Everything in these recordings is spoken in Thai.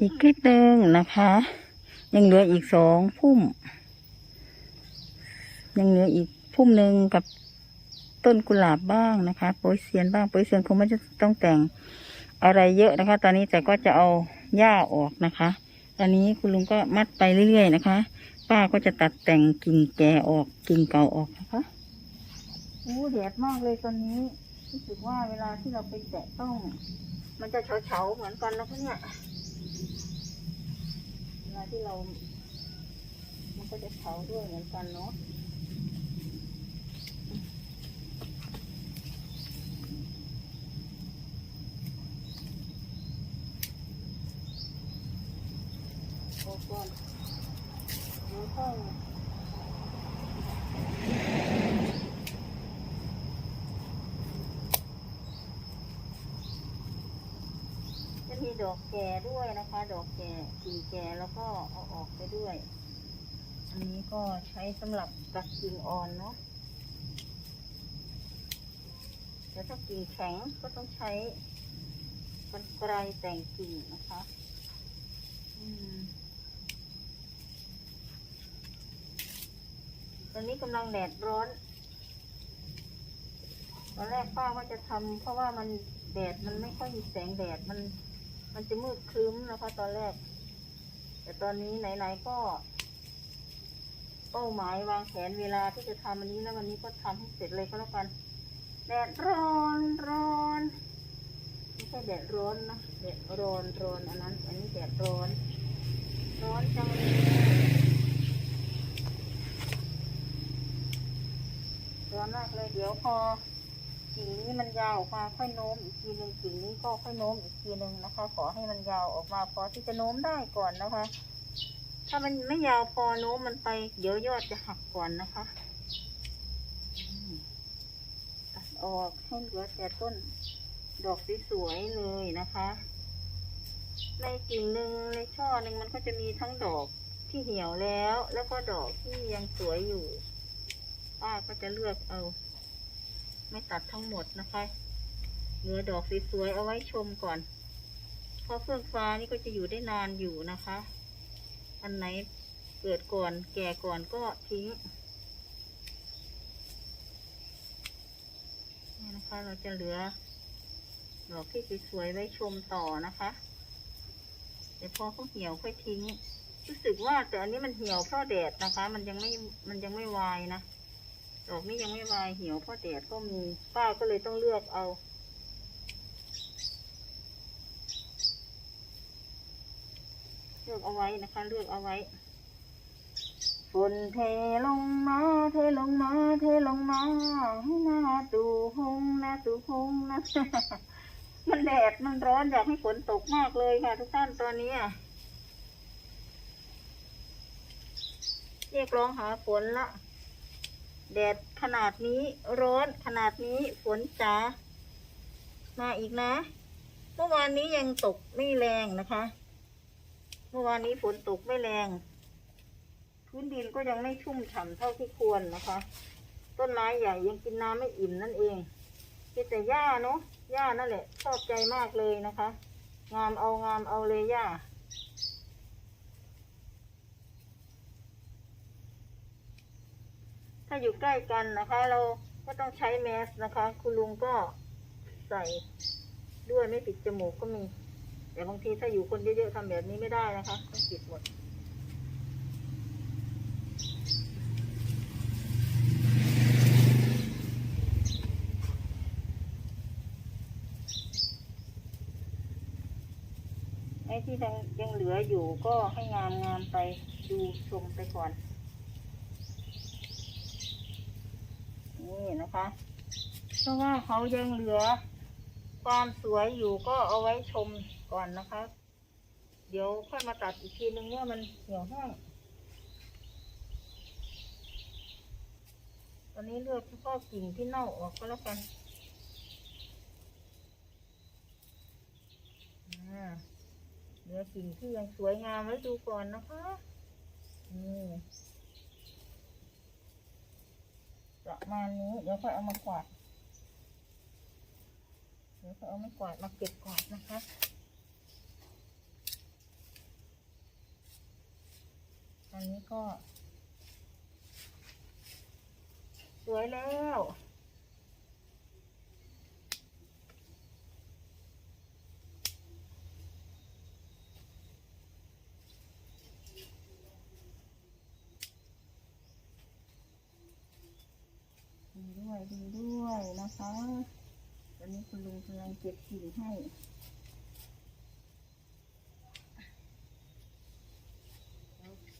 อีกคลิปหนึ่งนะคะ ยังเหลืออีกสองพุ่ม ยังเหลืออีกพุ่มหนึ่งกับต้นกุหลาบบ้างนะคะโปยเซียนบ้างโปยเซียนคงไม่จะต้องแต่งอะไรเยอะนะคะ ตอนนี้แต่ก็จะเอาหญ้าออกนะคะ ตอนนี้คุณลุงก็มัดไปเรื่อยๆนะคะ ป้าก็จะตัดแต่งกิ่งแก่ออกกิ่งเก่าออกนะคะโอ้แดดมากเลยตอนนี้รู้สึกว่าเวลาที่เราไปแตะต้อง มันจะเฉาๆเหมือนกันแล้วเนี่ย ลาที่เรา มันก็จะเผาด้วยเหมือนกันเนาะโอ้ก่อนเดี๋ยวค่อยจะมี ดอกแก่ด้วยนะคะ ดอกแก่กิ่งแก่แล้วก็เอาออกไปด้วย อันนี้ก็ใช้สำหรับตัดกิ่งอ่อนเนาะแต่ถ้ากิ่งแข็งก็ต้องใช้กันไกรแต่งกิ่งนะคะอืมตอนนี้กำลังแดดร้อนตอนแรกป้าว่าจะทำเพราะว่ามันแดดมันไม่ค่อยมีแสงแดดมัน มันจะมืดครึ้มนะคะตอนแรก แต่ตอนนี้ไหนๆก็ เป้าหมายวางแผนเวลาที่จะทำอันนี้แล้ววันนี้ก็ทำให้เสร็จเลยก็แล้วกัน แดดร้อนร้อนไม่ใช่แดดร้อนนะแดดร้อนร้อนอันนั้น อันนี้แดดร้อน ร้อนจังเลยร้อนมากเลยเดี๋ยวพอ กิ่งนี้มันยาวออกมาค่อยโน้มอีกทีหนึ่งกิ่งนี้ก็ค่อยโน้มอีกทีหนึ่งนะคะ ขอให้มันยาวออกมาพอที่จะโน้มได้ก่อนนะคะ ถ้ามันไม่ยาวพอโน้มมันไป เดี๋ยวยอดจะหักก่อนนะคะตัดออกให้เหลือแต่ต้นดอกสวยๆเลยนะคะ ในกิ่งหนึ่งในช่อหนึ่งมันก็จะมีทั้งดอกที่เหี่ยวแล้ว แล้วก็ดอกที่ยังสวยอยู่ป้าก็จะเลือกเอา ไม่ตัดทั้งหมดนะคะ เหลือดอกสวยๆเอาไว้ชมก่อน เพราะเฟื่องฟ้านี่ก็จะอยู่ได้นานอยู่นะคะ อันไหนเกิดก่อนแก่ก่อนก็ทิ้งนี่นะคะเราจะเหลือดอกที่สวยๆไว้ชมต่อนะคะแต่พอเขาเหี่ยวค่อยทิ้ง รู้สึกว่าแต่อันนี้มันเหี่ยวเพราะแดดนะคะ มันยังไม่มันยังไม่วายนะ ดอกนี้ยังไม่วายเหี่ยวเพราะแดดก็มีป้าก็เลยต้องเลือกเอาเลือกเอาไว้นะคะ เลือกเอาไว้ฝนเทลงมาเทลงมาเทลงมาให้หน้าตูหงหน้าตูหงนะมันแดดมันร้อนอยากให้ฝนตกมากเลยค่ะ ทุกท่านตอนนี้อะเรียกร้องหาฝนละ แดดขนาดนี้ร้อนขนาดนี้ฝนจ๋ามาอีกนะ เมื่อวานนี้ยังตกไม่แรงนะคะ เมื่อวานนี้ฝนตกไม่แรง พื้นดินก็ยังไม่ชุ่มฉ่ำเท่าที่ควรนะคะ ต้นไม้ใหญ่ยังกินน้ำไม่อิ่มนั่นเองมีแต่หญ้าเนาะหญ้านั่นแหละชอบใจมากเลยนะคะ งามเอางามเอาเลยหญ้า ถ้าอยู่ใกล้กันนะคะ เราก็ต้องใช้แมสนะคะ คุณลุงก็ใส่ด้วยไม่ปิดจมูกก็มี แต่บางทีถ้าอยู่คนเยอะๆทำแบบนี้ไม่ได้นะคะต้องปิดหมดไอ้ที่ยังยังเหลืออยู่ก็ให้งามงามไปดูชมไปก่อน นี่นะคะ เพราะว่าเขายังเหลือ ความสวยอยู่ก็เอาไว้ชมก่อนนะคะ เดี๋ยวค่อยมาตัดอีกทีนึงเมื่อมันเหี่ยวแห้งตอนนี้เลือกเฉพาะกิ่งที่เน่าออกก็แล้วกันเหลือกิ่งที่ยังสวยงามไว้ดูก่อนนะคะ นี่ ประมาณนี้ เดี๋ยวค่อยเอามากวาด เดี๋ยวค่อยเอามากวาดมาเก็บกวาดนะคะอันนี้ก็ สวยแล้ว ดีด้วยนะคะตอนนี้คุณลุงกำลังเก็บกิ่งให้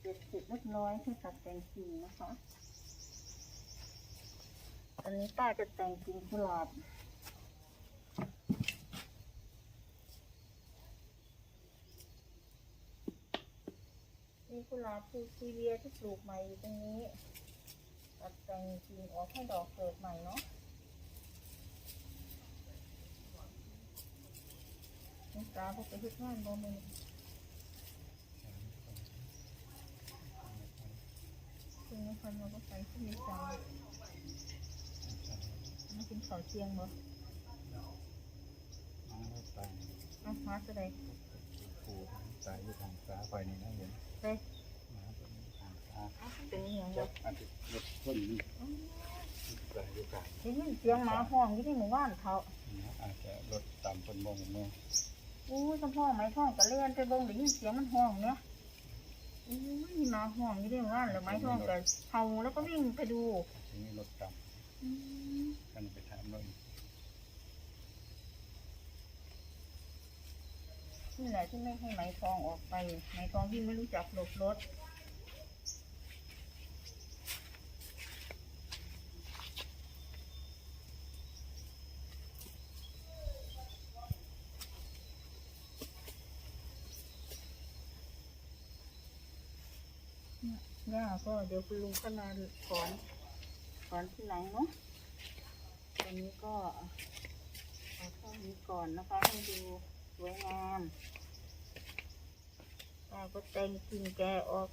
เก็บเสร็จเรียบร้อยให้ตัดแต่งกิ่งนะคะตอนนี้ป้าจะแต่งกิ่งกุหลาบมีกุหลาบฟูซีเวียที่ปลูกใหม่อยู่ตรงนี้ ตัดแต่งกิ่งออกให้ดอกเกิดใหม่เนาะนี่ตาเขาไปเฮ็ดงานบ่มึงคุณนี่คนเราก็ใส่ที่มีจานมากินข้าวเที่ยงบ่ตายอาหารจะได้ปูตายอยู่ทางซ้ายไปนี่นะเห็นได้นะตรงนี้ทางซ้ายเป็น อหย่างจับ่บอันที่รถต้นนี่ตายอยู่กลางได้ยินเสียงหมาห้องอยู่ที่หมู่บ้านเขานะอาจจะรถต่ำคนมองเมื่ออู้สะพ่อไม้ท้องก็เล่นไปเบิ่งได้ยินเสียงมันห้องเนี่ยอู้ยหมาห้องอยู่ที่หมู่บ้านแล้วไม้ท้องก็เห่าแล้วก็วิ่งไปดูทีนี้รถต่อืมำกันไปถามเลยนี่แหละที่ไม่ให้ไหมทองออกไปไหมทองที่ไม่รู้จักหลบรถ ย่าก็เดี๋ยวคุณลุงก็มาสอนสอนที่หลังเนาะตอนนี้ก็เอาเท่านี้ก่อนนะคะให้ดูสวยงามป้าก็แต่งกิ่งแกออก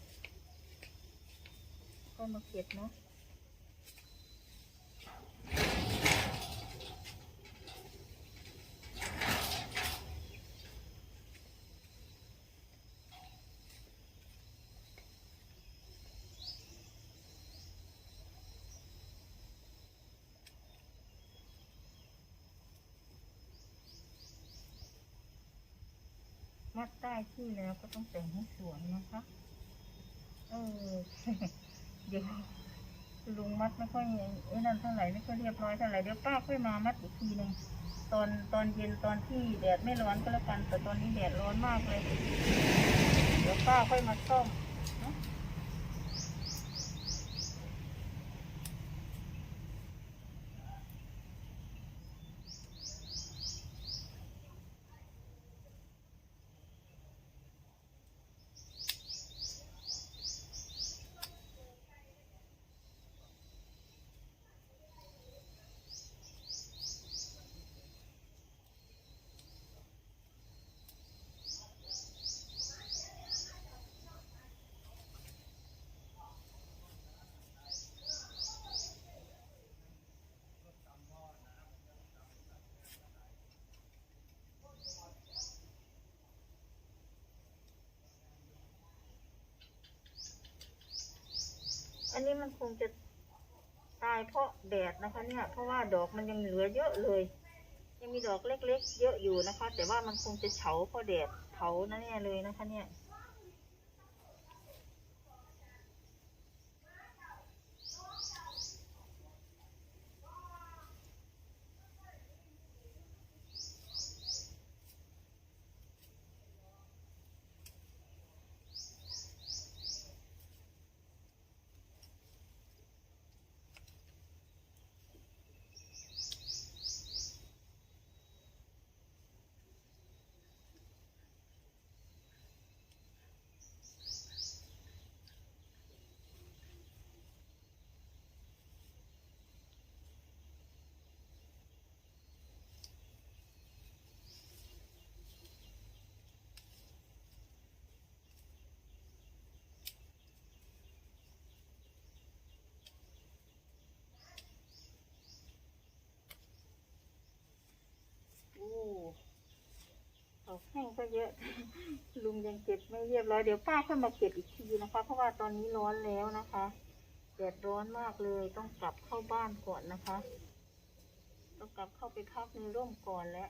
ก็มาเก็บเนาะ มัดใต้ที่แล้วก็ต้องแต่งให้สวยนะคะ เออ เดี๋ยวลุงมัดไม่ค่อยไอ้นั่นเท่าไหร่ไม่ค่อยเรียบร้อยเท่าไหร่เดี๋ยวป้าค่อยมามัดอีกทีหนึ่งตอนตอนเย็นตอนที่แดดไม่ร้อนก็แล้วกัน แต่ตอนนี้แดดร้อนมากเลย เดี๋ยวป้าค่อยมาซ่อม อันนี้มันคงจะตายเพราะแดดนะคะเนี่ย เพราะว่าดอกมันยังเหลือเยอะเลย ยังมีดอกเล็กๆ เยอะอยู่นะคะ แต่ว่ามันคงจะเฉาเพราะแดดเผานะเนี่ยเลยนะคะเนี่ย แห้งก็เยอะ ลุงยังเก็บไม่เรียบร้อยเดี๋ยวป้าค่อยมาเก็บอีกทีนะคะ เพราะว่าตอนนี้ร้อนแล้วนะคะแดดร้อนมากเลยต้องกลับเข้าบ้านก่อนนะคะต้องกลับเข้าไปพักในร่มก่อนแล้ว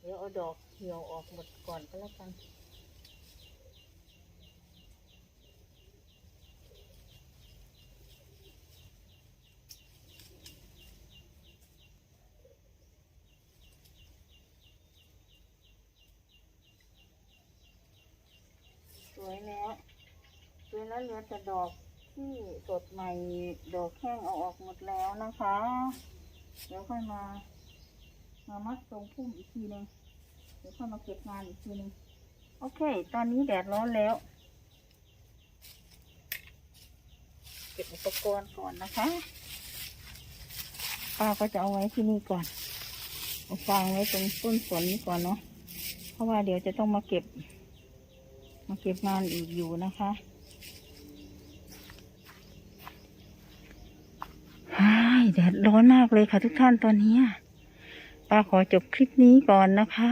เดี๋ยวเอาดอกเหี่ยวออกหมดก่อนก็แล้วกัน สวยแล้วสวย แล้วเหลือแต่ดอกที่สดใหม่ดอกแห้งเอาออกหมดแล้วนะคะ เดี๋ยวค่อยมา มามัดทรงพุ่มอีกทีหนึงเดี๋ยวค่อยมาเก็บงานอีกทีหนึงโอเค ตอนนี้แดดร้อนแล้ว เก็บอุปกรณ์ก่อนนะคะป้าก็จะเอาไว้ที่นี่ก่อนเอาฟางไว้ตรงต้นสนนี้ก่อนเนาะเพราะว่าเดี๋ยวจะต้องมาเก็บ มาเก็บงานอีกอยู่นะคะฮ้าย แดดร้อนมากเลยค่ะทุกท่านตอนนี้ป้าขอจบคลิปนี้ก่อนนะคะ